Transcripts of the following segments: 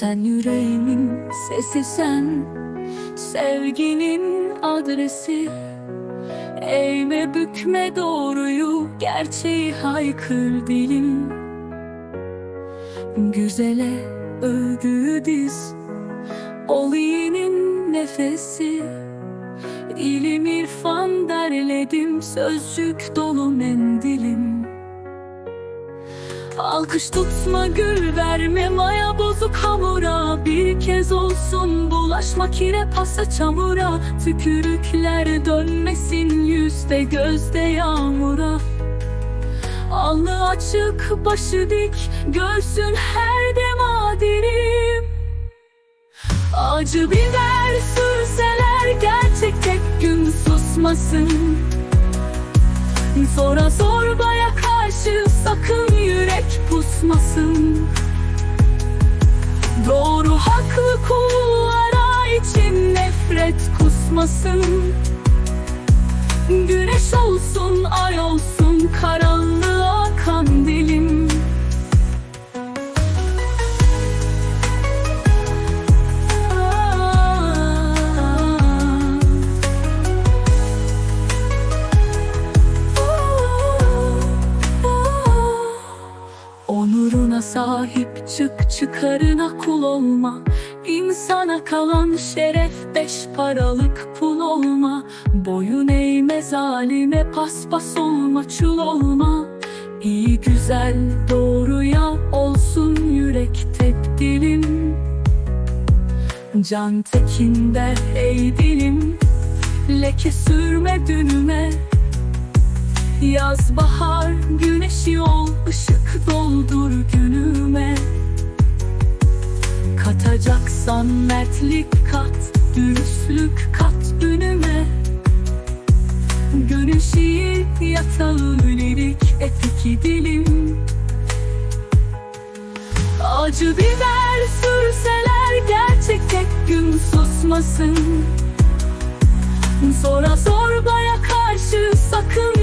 Sen yüreğimin sesi sen Sevginin adresi. Eğme bükme doğruyu Gerçeği haykır dilim. Güzele övgü diz Ol iyinin nefesi. İlim irfan derledim Sözcük dolu mendilim Alkış tutma gül verme maya bozuk hamura. Bir kez olsun bulaşma kire pasa çamura. Tükürükler dönmesin yüzde gözde yağmura. Alnı açık başı dik görsün her dem adirim Acı biber sürseler gerçek tek gün susmasın. Zorbaya karşı yürek pusmasın. Doğru haklı kullara için nefret kusmasın. Güneş olsun sahip çık çıkarına kul olma. İnsana kalan şeref beş paralık pul olma. Boyun eğme zalime paspas olma çul olma. İyi güzel doğruya olsun yürek tebdilim. Can tekin der ey dilim. Leke sürme dünüme Yaz bahar güneşi ol ışık doldur günüme. Katacaksan mertlik kat dürüstlük kat günüme Gönül şiir yatağı lirik epik dilim Acı biber sürseler gerçek tek gün susmasın. Zora zorbaya karşı sakın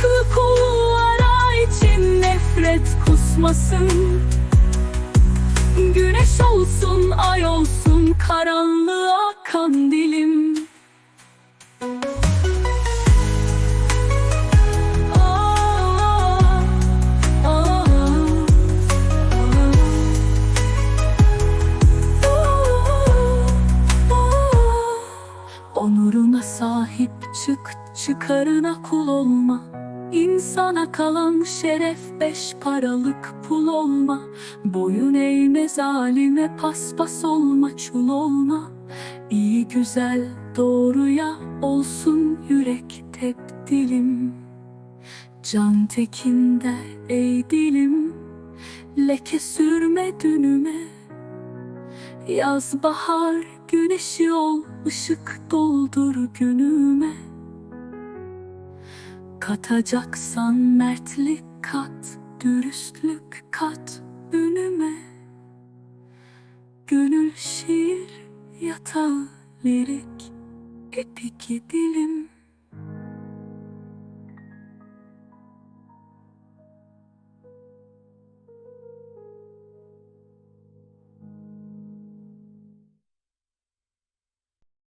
Haklı kullara için nefret kusmasın Güneş olsun ay olsun karanlığa kandilim. Onuruna sahip çık, çıkarına kul olma İnsana kalan şeref beş paralık pul olma. Boyun eğme zalime paspas olma çul olma. İyi güzel doğruya olsun yürek tebdilim Can tekinde ey dilim Leke sürme dünüme. Yaz bahar güneşi ol ışık doldur günüme Katacaksan mertlik kat dürüstlük kat önüme Gönül şiir yatağı lirik epik dilim